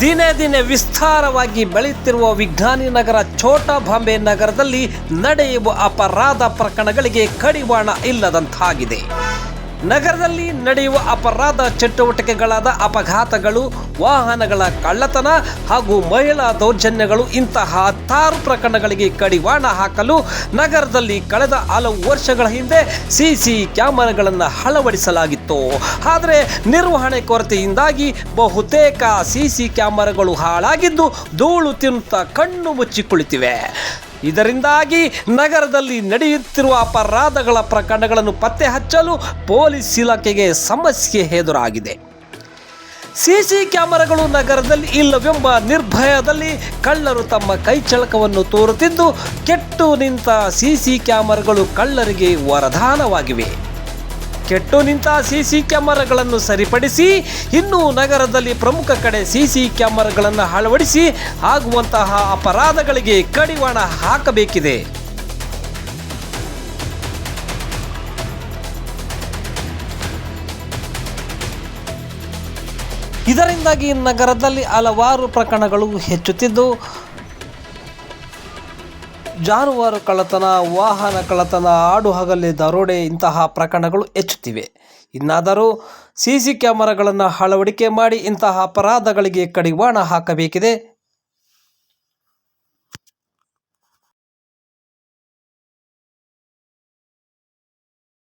ದಿನೇ ದಿನೇ ವಿಸ್ತಾರವಾಗಿ ಬೆಳೆಯುತ್ತಿರುವ ವಿಜ್ಞಾನಿ ನಗರ ಛೋಟಾ ಬಾಂಬೆ ನಗರದಲ್ಲಿ ನಡೆಯುವ ಅಪರಾಧ ಪ್ರಕರಣಗಳಿಗೆ ಕಡಿವಾಣ ಇಲ್ಲದಂತಾಗಿದೆ. ನಗರದಲ್ಲಿ ನಡೆಯುವ ಅಪರಾಧ ಚಟುವಟಿಕೆಗಳಾದ ಅಪಘಾತಗಳು, ವಾಹನಗಳ ಕಳ್ಳತನ ಹಾಗೂ ಮಹಿಳಾ ದೌರ್ಜನ್ಯಗಳು ಇಂತಹ ಹತ್ತಾರು ಪ್ರಕರಣಗಳಿಗೆ ಕಡಿವಾಣ ಹಾಕಲು ನಗರದಲ್ಲಿ ಕಳೆದ ಹಲವು ವರ್ಷಗಳ ಹಿಂದೆ ಸಿಸಿ ಕ್ಯಾಮೆರಾಗಳನ್ನು ಅಳವಡಿಸಲಾಗಿತ್ತು. ಆದರೆ ನಿರ್ವಹಣೆ ಕೊರತೆಯಿಂದಾಗಿ ಬಹುತೇಕ ಸಿಸಿ ಕ್ಯಾಮೆರಾಗಳು ಹಾಳಾಗಿದ್ದು ಧೂಳು ತಿನ್ನುತ್ತಾ ಕಣ್ಣು ಮುಚ್ಚಿ ಇದರಿಂದಾಗಿ ನಗರದಲ್ಲಿ ನಡೆಯುತ್ತಿರುವ ಅಪರಾಧಗಳ ಪ್ರಕರಣಗಳನ್ನು ಪತ್ತೆ ಹಚ್ಚಲು ಪೊಲೀಸ್ ಇಲಾಖೆಗೆ ಸಮಸ್ಯೆ ಎದುರಾಗಿದೆ. ಸಿಸಿ ಕ್ಯಾಮೆರಾಗಳು ನಗರದಲ್ಲಿ ಇಲ್ಲವೆಂಬ ನಿರ್ಭಯದಲ್ಲಿ ಕಳ್ಳರು ತಮ್ಮ ಕೈಚಳಕವನ್ನು ತೋರುತ್ತಿದ್ದು, ಕೆಟ್ಟು ನಿಂತ ಸಿಸಿ ಕ್ಯಾಮೆರಾಗಳು ಕಳ್ಳರಿಗೆ ವರದಾನವಾಗಿವೆ. ಕೆಟ್ಟು ನಿಂತ ಸಿಸಿ ಕ್ಯಾಮೆರಾಗಳನ್ನು ಸರಿಪಡಿಸಿ, ಇನ್ನೂ ನಗರದಲ್ಲಿ ಪ್ರಮುಖ ಕಡೆ ಸಿಸಿ ಕ್ಯಾಮೆರಾಗಳನ್ನು ಅಳವಡಿಸಿ ಆಗುವಂತಹ ಅಪರಾಧಗಳಿಗೆ ಕಡಿವಾಣ ಹಾಕಬೇಕಿದೆ. ಇದರಿಂದಾಗಿ ನಗರದಲ್ಲಿ ಹಲವಾರು ಪ್ರಕರಣಗಳು ಹೆಚ್ಚುತ್ತಿದ್ದು ಜಾನುವಾರು ಕಳ್ಳತನ, ವಾಹನ ಕಳ್ಳತನ, ಆಡು ಹಗಲಿ ದರೋಡೆ ಇಂತಹ ಪ್ರಕರಣಗಳು ಹೆಚ್ಚುತ್ತಿವೆ. ಇನ್ನಾದರೂ ಸಿ ಸಿ ಕ್ಯಾಮರಾಗಳನ್ನು ಅಳವಡಿಕೆ ಮಾಡಿ ಇಂತಹ ಅಪರಾಧಗಳಿಗೆ ಕಡಿವಾಣ ಹಾಕಬೇಕಿದೆ.